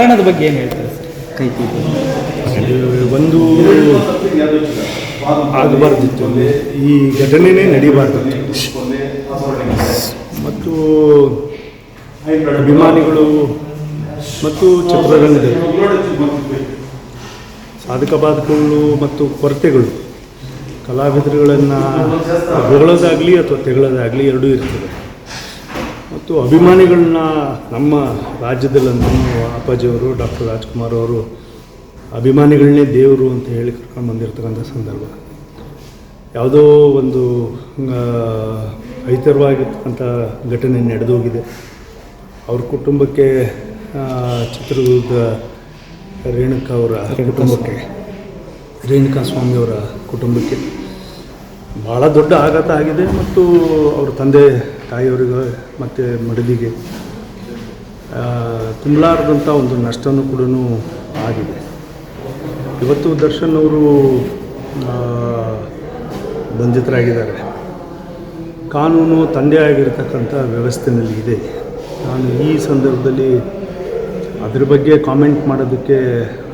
ಪ್ರಕರಣದ ಬಗ್ಗೆ ಏನು ಹೇಳ್ತಾರೆ? ಒಂದು ಆಗಬಾರ್ದಿತ್ತು. ಈ ಘಟನೆನೇ ನಡೀಬಾರ್ದಿತ್ತು ಮತ್ತು ಅಭಿಮಾನಿಗಳು ಮತ್ತು ಚಿತ್ರರಂಗದ ಸಾಧಕ ಬಾಧಕಗಳು ಮತ್ತು ಕೊರತೆಗಳು ಕಲಾವಿದರುಗಳನ್ನು ಹೊಗಳೋದಾಗಲಿ ಅಥವಾ ತೆಗಳೋದಾಗಲಿ ಎರಡೂ ಇರ್ತದೆ. ಮತ್ತು ಅಭಿಮಾನಿಗಳನ್ನ ನಮ್ಮ ರಾಜ್ಯದಲ್ಲಂತೂ ಅಪ್ಪಾಜಿಯವರು ಡಾಕ್ಟರ್ ರಾಜ್ಕುಮಾರ್ ಅವರು ಅಭಿಮಾನಿಗಳನ್ನೇ ದೇವರು ಅಂತ ಹೇಳಿ ಕರ್ಕೊಂಡು ಬಂದಿರತಕ್ಕಂಥ ಸಂದರ್ಭ. ಯಾವುದೋ ಒಂದು ರೈತರವಾಗಿರ್ತಕ್ಕಂಥ ಘಟನೆ ನಡೆದೋಗಿದೆ. ಅವ್ರ ಕುಟುಂಬಕ್ಕೆ ಚಿತ್ರದುರ್ಗ ರೇಣುಕಾ ಅವರ ಕುಟುಂಬಕ್ಕೆ, ರೇಣುಕಾ ಸ್ವಾಮಿಯವರ ಕುಟುಂಬಕ್ಕೆ ಭಾಳ ದೊಡ್ಡ ಆಘಾತ ಆಗಿದೆ ಮತ್ತು ಅವ್ರ ತಂದೆ ತಾಯಿಯವರಿಗೆ ಮತ್ತು ಮಡದಿಗೆ ತುಂಬಲಾರದಂಥ ಒಂದು ನಷ್ಟವೂ ಕೂಡ ಆಗಿದೆ. ಇವತ್ತು ದರ್ಶನ್ ಅವರು ಬಂಧಿತರಾಗಿದ್ದಾರೆ. ಕಾನೂನು ತಂದೆ ಆಗಿರತಕ್ಕಂಥ ವ್ಯವಸ್ಥೆನಲ್ಲಿ ಇದೆ. ನಾನು ಈ ಸಂದರ್ಭದಲ್ಲಿ ಅದ್ರ ಬಗ್ಗೆ ಕಾಮೆಂಟ್ ಮಾಡೋದಕ್ಕೆ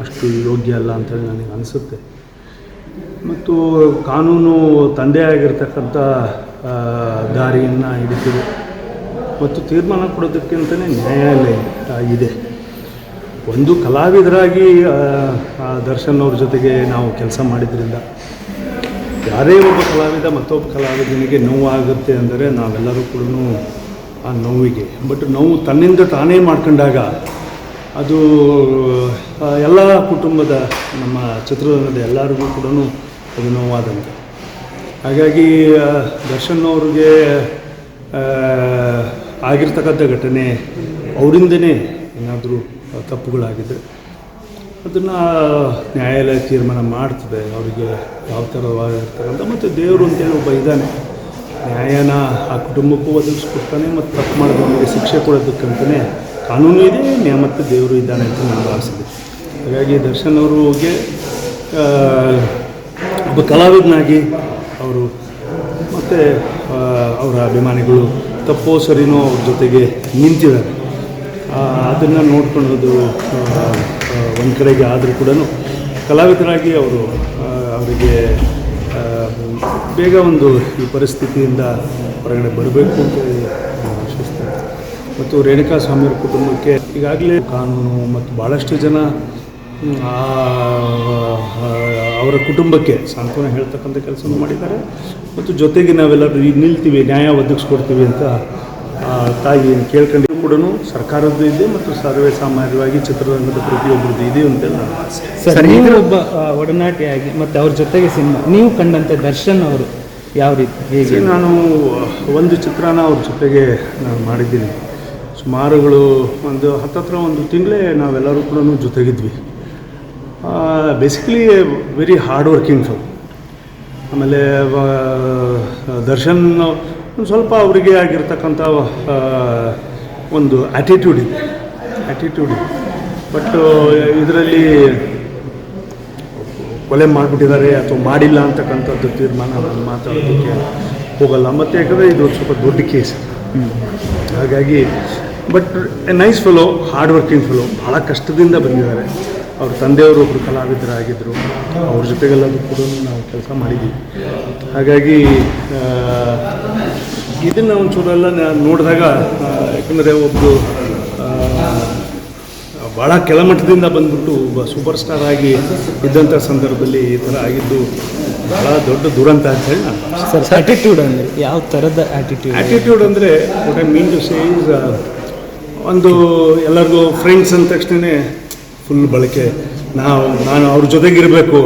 ಅಷ್ಟು ಯೋಗ್ಯ ಅಲ್ಲ ಅಂತೇಳಿ ನನಗೆ ಅನಿಸುತ್ತೆ. ಮತ್ತು ಕಾನೂನು ತಂದೆ ಆಗಿರ್ತಕ್ಕಂಥ ದಾರಿಯನ್ನು ಹಿಡಿತಿದೆ ಮತ್ತು ತೀರ್ಮಾನ ಕೊಡೋದಕ್ಕಿಂತಲೇ ನ್ಯಾಯಾಲಯ ಇದೆ. ಒಂದು ಕಲಾವಿದರಾಗಿ ದರ್ಶನ್ ಅವ್ರ ಜೊತೆಗೆ ನಾವು ಕೆಲಸ ಮಾಡಿದ್ರಿಂದ ಯಾರೇ ಒಬ್ಬ ಕಲಾವಿದ ಮತ್ತೊಬ್ಬ ಕಲಾವಿದನಿಗೆ ನೋವಾಗುತ್ತೆ ಅಂದರೆ ನಾವೆಲ್ಲರೂ ಕೂಡ ಆ ನೋವಿಗೆ. ಬಟ್ ನೋವು ತನ್ನಿಂದ ತಾನೇ ಮಾಡ್ಕೊಂಡಾಗ ಅದು ಎಲ್ಲ ಕುಟುಂಬದ ನಮ್ಮ ಚಿತ್ರದುರ್ಗದ ಎಲ್ಲರಿಗೂ ಕೂಡ ಅದು ನೋವಾದಂತೆ. ಹಾಗಾಗಿ ದರ್ಶನ್ ಅವ್ರಿಗೆ ಆಗಿರ್ತಕ್ಕಂಥ ಘಟನೆ ಅವರಿಂದನೇ ಏನಾದರೂ ತಪ್ಪುಗಳಾಗಿದ್ದರೆ ಅದನ್ನು ನ್ಯಾಯಾಲಯ ತೀರ್ಮಾನ ಮಾಡ್ತದೆ. ಅವರಿಗೆ ಯಾವ ಥರವಾಗಿರ್ತಕ್ಕಂಥ ಮತ್ತು ದೇವರು ಅಂತೇಳಿ ಒಬ್ಬ ಇದ್ದಾನೆ. ನ್ಯಾಯನ ಆ ಕುಟುಂಬಕ್ಕೂ ಒದಗಿಸ್ಕೊಡ್ತಾನೆ, ಮತ್ತು ತಪ್ಪು ಮಾಡಿದವರಿಗೆ ಶಿಕ್ಷೆ ಕೊಡೋದಕ್ಕಂತಲೇ ಕಾನೂನು ಇದೆ ನ್ಯಾಯ ಮತ್ತು ದೇವರು ಇದ್ದಾನೆ ಅಂತ ನಾನು ಭಾವಿಸಿದೆ ಹಾಗಾಗಿ ದರ್ಶನ್ ಅವ್ರಿಗೆ ಒಬ್ಬ ಕಲಾವಿದನಾಗಿ ಮತ್ತು ಅವರ ಅಭಿಮಾನಿಗಳು ತಪ್ಪೋ ಸರಿನೋ ಅವ್ರ ಜೊತೆಗೆ ನಿಂತಿದ್ದಾರೆ. ಅದನ್ನು ನೋಡ್ಕೊಳ್ಳೋದು ಒಂದು ಕಡೆಗೆ ಆದರೂ ಕೂಡ ಕಲಾವಿದರಾಗಿ ಅವರು ಅವರಿಗೆ ಬೇಗ ಒಂದು ಈ ಪರಿಸ್ಥಿತಿಯಿಂದ ಹೊರಗಡೆ ಬರಬೇಕು ಅಂತ ಆಶಿಸ್ತಾರೆ ಮತ್ತು ರೇಣುಕಾ ಸ್ವಾಮಿಯವ್ರ ಕುಟುಂಬಕ್ಕೆ ಈಗಾಗಲೇ ಕಾನೂನು ಮತ್ತು ಭಾಳಷ್ಟು ಜನ ಆ, ಅವರ ಕುಟುಂಬಕ್ಕೆ ಸಾಂತ್ವನ ಹೇಳ್ತಕ್ಕಂಥ ಕೆಲಸವನ್ನು ಮಾಡಿದ್ದಾರೆ. ಮತ್ತು ಜೊತೆಗೆ ನಾವೆಲ್ಲರೂ ಈಗ ನಿಲ್ತೀವಿ ನ್ಯಾಯ ಒದಗಿಸ್ಕೊಡ್ತೀವಿ ಅಂತ ತಾಯಿ ಕೇಳ್ಕೊಂಡು ಕೂಡ ಸರ್ಕಾರದ್ದು ಇದೆ ಮತ್ತು ಸರ್ವೇ ಸಾಮಾನ್ಯವಾಗಿ ಚಿತ್ರರಂಗದ ಪ್ರತಿಯೊಬ್ಬರದ್ದು ಇದೆ ಅಂತೆಲ್ಲ. ನಾನು ಆಸೆ ಸರ್ ನೀವು ಒಬ್ಬ ಒಡನಾಟಿಯಾಗಿ ಮತ್ತು ಅವ್ರ ಜೊತೆಗೆ ಸಿನಿಮಾ ನೀವು ಕಂಡಂತೆ ದರ್ಶನ್ ಅವರು ಯಾವ ರೀತಿ ಹೇಗೆ? ನಾನು ಒಂದು ಚಿತ್ರನ ಅವ್ರ ಜೊತೆಗೆ ನಾನು ಮಾಡಿದ್ದೀನಿ. ಸುಮಾರುಗಳು ಒಂದು ಹತ್ತತ್ರ ಒಂದು ತಿಂಗಳೇ ನಾವೆಲ್ಲರೂ ಕೂಡ ಜೊತೆಗಿದ್ವಿ. Basically very hard working film ಆಮೇಲೆ ದರ್ಶನ್ ಸ್ವಲ್ಪ ಅವರಿಗೆ ಆಗಿರ್ತಕ್ಕಂಥ ಒಂದು ಆ್ಯಟಿಟ್ಯೂಡ್ ಇದೆ. ಆ್ಯಟಿಟ್ಯೂಡ್ ಇದೆ. ಬಟ್ ಇದರಲ್ಲಿ ಕೊಲೆ ಮಾಡಿಬಿಟ್ಟಿದ್ದಾರೆ ಅಥವಾ ಮಾಡಿಲ್ಲ ಅಂತಕ್ಕಂಥದ್ದು ತೀರ್ಮಾನ ನಾನು ಮಾತಾಡೋದಕ್ಕೆ ಹೋಗಲ್ಲ. ಮತ್ತು ಯಾಕಂದರೆ ಇದು ಸ್ವಲ್ಪ ದೊಡ್ಡ ಕೇಸ್ ಹಾಗಾಗಿ but a nice fellow hard working fellow ಭಾಳ ಕಷ್ಟದಿಂದ ಬಂದಿದ್ದಾರೆ. ಅವ್ರ ತಂದೆಯವರು ಒಬ್ಬರು ಕಲಾವಿದರಾಗಿದ್ದರು. ಅವ್ರ ಜೊತೆಗೆಲ್ಲದೂ ಕೂಡ ನಾವು ಕೆಲಸ ಮಾಡಿದ್ದೀವಿ ಹಾಗಾಗಿ ಇದನ್ನು ಒಂಚೂರೆಲ್ಲ ನಾನು ನೋಡಿದಾಗ ಯಾಕಂದರೆ ಒಬ್ಬರು ಭಾಳ ಕೆಳಮಟ್ಟದಿಂದ ಬಂದ್ಬಿಟ್ಟು ಒಬ್ಬ ಸೂಪರ್ ಸ್ಟಾರ್ ಆಗಿ ಇದ್ದಂಥ ಸಂದರ್ಭದಲ್ಲಿ ಈ ಥರ ಆಗಿದ್ದು ಭಾಳ ದೊಡ್ಡ ದುರಂತ ಅಂತ ಹೇಳಿ ಸರ್ ಆ್ಯಟಿಟ್ಯೂಡ್ ಅಂದರೆ ಯಾವ ಥರದ ಆ್ಯಟಿಟ್ಯೂಡ್ ಆ್ಯಟಿಟ್ಯೂಡ್ ಅಂದರೆ what I mean to say is ಒಂದು ಎಲ್ಲರಿಗೂ ಫ್ರೆಂಡ್ಸ್ ಅಂದ ತಕ್ಷಣವೇ ಫುಲ್ ಬಳಕೆ. ನಾವು, ನಾನು ಅವ್ರ ಜೊತೆಗಿರಬೇಕು.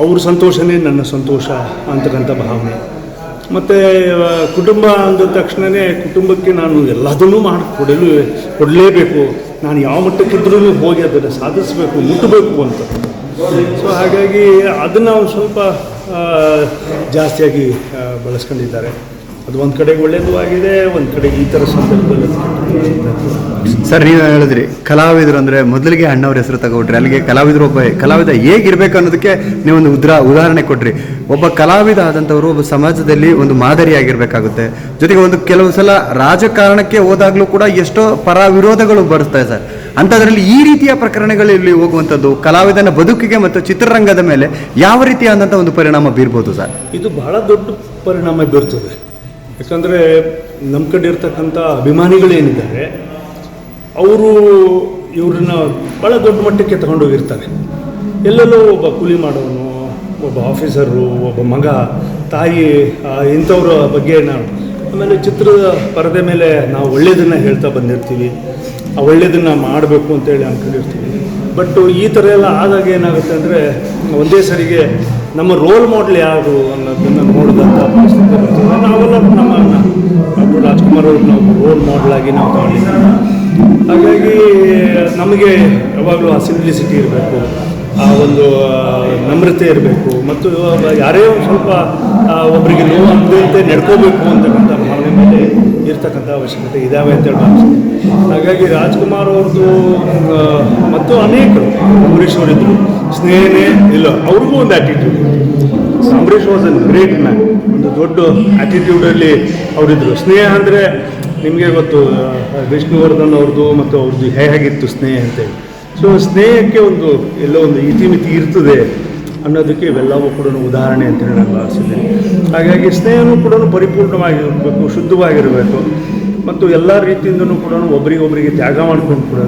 ಅವ್ರ ಸಂತೋಷನೇ ನನ್ನ ಸಂತೋಷ ಅಂತಕ್ಕಂಥ ಭಾವನೆ. ಮತ್ತು ಕುಟುಂಬ ಅಂದ ತಕ್ಷಣವೇ ಕುಟುಂಬಕ್ಕೆ ನಾನು ಎಲ್ಲದನ್ನೂ ಮಾಡಿ, ಕೊಡಲು, ಕೊಡಲೇಬೇಕು. ನಾನು ಯಾವ ಮಟ್ಟಕ್ಕಿದ್ರೂ ಹೋಗಿ ಅದನ್ನು ಸಾಧಿಸಬೇಕು, ಮುಟ್ಟಬೇಕು ಅಂತ. ಸೊ ಹಾಗಾಗಿ ಅದನ್ನು ಸ್ವಲ್ಪ ಜಾಸ್ತಿಯಾಗಿ ಬಳಸ್ಕೊಂಡಿದ್ದಾರೆ. ಅದು ಒಂದು ಕಡೆಗೆ ಒಳ್ಳೆಯದು ಆಗಿದೆ ಒಂದು ಕಡೆ ಈ ಥರ ಸಂದರ್ಭದಲ್ಲಿ ಸರ್ ನೀವು ಹೇಳಿದ್ರಿ ಕಲಾವಿದರು ಅಂದ್ರೆ ಮೊದಲಿಗೆ ಅಣ್ಣವ್ರ ಹೆಸರು ತಗೊಬಿಟ್ರಿ ಅಲ್ಲಿಗೆ ಕಲಾವಿದರು ಒಬ್ಬ ಕಲಾವಿದ ಹೇಗಿರ್ಬೇಕು ಅನ್ನೋದಕ್ಕೆ ನೀವೊಂದು ಉದ್ರ ಉದಾಹರಣೆ ಕೊಟ್ರಿ. ಒಬ್ಬ ಕಲಾವಿದ ಆದಂಥವರು ಒಬ್ಬ ಸಮಾಜದಲ್ಲಿ ಒಂದು ಮಾದರಿಯಾಗಿರ್ಬೇಕಾಗುತ್ತೆ ಜೊತೆಗೆ ಒಂದು ಕೆಲವು ಸಲ ರಾಜಕಾರಣಕ್ಕೆ ಹೋದಾಗಲೂ ಕೂಡ ಎಷ್ಟೋ ಪರ ವಿರೋಧಗಳು ಬರುತ್ತವೆ ಸರ್. ಅಂಥದ್ರಲ್ಲಿ ಈ ರೀತಿಯ ಪ್ರಕರಣಗಳಲ್ಲಿ ಹೋಗುವಂಥದ್ದು ಕಲಾವಿದನ ಬದುಕಿಗೆ ಮತ್ತು ಚಿತ್ರರಂಗದ ಮೇಲೆ ಯಾವ ರೀತಿಯಾದಂಥ ಒಂದು ಪರಿಣಾಮ ಬೀರ್ಬೋದು ಸರ್? ಇದು ಬಹಳ ದೊಡ್ಡ ಪರಿಣಾಮ ಬೀರ್ತದೆ. ಯಾಕಂದರೆ ನಮ್ಮ ಕಡೆ ಇರ್ತಕ್ಕಂಥ ಅಭಿಮಾನಿಗಳೇನಿದ್ದಾರೆ, ಅವರು ಇವ್ರನ್ನ ಭಾಳ ದೊಡ್ಡ ಮಟ್ಟಕ್ಕೆ ತಗೊಂಡೋಗಿರ್ತಾರೆ. ಎಲ್ಲೆಲ್ಲೋ ಒಬ್ಬ ಕೂಲಿ ಮಾಡೋನು, ಒಬ್ಬ ಆಫೀಸರು, ಒಬ್ಬ ಮಗ, ತಾಯಿ ಇಂಥವ್ರ ಬಗ್ಗೆ ನಾವು ಆಮೇಲೆ ಚಿತ್ರದ ಪರದೆ ಮೇಲೆ ನಾವು ಒಳ್ಳೆಯದನ್ನು ಹೇಳ್ತಾ ಬಂದಿರ್ತೀವಿ, ಆ ಒಳ್ಳೆಯದನ್ನು ಮಾಡಬೇಕು ಅಂತೇಳಿ ಅಂದ್ಕೊಂಡಿರ್ತೀವಿ ಬಟ್ ಈ ಥರ ಎಲ್ಲ ಆದಾಗ ಏನಾಗುತ್ತೆ ಅಂದರೆ, ಒಂದೇ ಸರಿಗೆ ನಮ್ಮ ರೋಲ್ ಮಾಡೆಲ್ ಯಾರು ಅನ್ನೋದನ್ನು ನೋಡಿದಂಥ ನಾವೆಲ್ಲ ನಮ್ಮನ್ನು ಡಾಕ್ಟರ್ ರಾಜ್ಕುಮಾರ್ ಅವ್ರನ್ನ ರೋಲ್ ಮಾಡೆಲ್ ಆಗಿ ನಾವು ತಗೊಂಡಿದ್ದೀವಿ ಹಾಗಾಗಿ ನಮಗೆ ಯಾವಾಗಲೂ ಆ ಸಿಂಪ್ಲಿಸಿಟಿ ಇರಬೇಕು, ಆ ಒಂದು ನಮ್ರತೆ ಇರಬೇಕು, ಮತ್ತು ಯಾರೇ ಸ್ವಲ್ಪ ಒಬ್ಬರಿಗೆ ನೋವು ಅಂತ ನಡ್ಕೋಬೇಕು ಅಂತಕ್ಕಂಥ ಇರ್ತಕ್ಕಂಥ ಅವಶ್ಯಕತೆ ಇದ್ದಾವೆ ಅಂತ ಭಾವಿಸ್ತೀನಿ ಹಾಗಾಗಿ ರಾಜ್ಕುಮಾರ್ ಅವ್ರದ್ದು ಮತ್ತು ಅನೇಕರು, ಅಂಬರೀಷ್ ಅವರಿದ್ದರು ಸ್ನೇಹನೇ ಇಲ್ಲ, ಅವ್ರಿಗೂ ಒಂದು attitude Ambareesh was an great man ಒಂದು ದೊಡ್ಡ ಆ್ಯಟಿಟ್ಯೂಡಲ್ಲಿ ಅವರಿದ್ದರು ಸ್ನೇಹ ಅಂದರೆ ನಿಮಗೆ ಗೊತ್ತು ವಿಷ್ಣುವರ್ಧನ್ ಅವ್ರದ್ದು ಮತ್ತು ಅವ್ರದ್ದು ಹೇಗಿತ್ತು ಸ್ನೇಹ ಅಂತೇಳಿ ಸೊ ಸ್ನೇಹಕ್ಕೆ ಒಂದು, ಎಲ್ಲೋ ಒಂದು ಇತಿಮಿತಿ ಇರ್ತದೆ. ಅನ್ನೋದಕ್ಕೆ ಇವೆಲ್ಲವೂ ಕೂಡ ಉದಾಹರಣೆ ಅಂತೇಳಿ ನಾನು ಭಾವಿಸಿದ್ದೇನೆ. ಹಾಗಾಗಿ ಸ್ನೇಹನೂ ಕೂಡ ಪರಿಪೂರ್ಣವಾಗಿರಬೇಕು, ಶುದ್ಧವಾಗಿರಬೇಕು. ಮತ್ತು ಎಲ್ಲ ರೀತಿಯಿಂದನೂ ಕೂಡ ಒಬ್ಬರಿಗೊಬ್ಬರಿಗೆ ತ್ಯಾಗ ಮಾಡ್ಕೊಂಡು ಕೂಡ,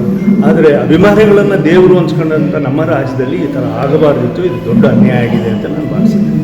ಆದರೆ ಅಭಿಮಾನಿಗಳನ್ನು ದೇವರು ಅನ್ಸ್ಕೊಂಡಂಥ ನಮ್ಮ ರಾಜ್ಯದಲ್ಲಿ ಈ ಥರ ಆಗಬಾರ್ದಿತ್ತು. ಇದು ದೊಡ್ಡ ಅನ್ಯಾಯ ಆಗಿದೆ ಅಂತ ನಾನು ಭಾವಿಸಿದ್ದೇನೆ.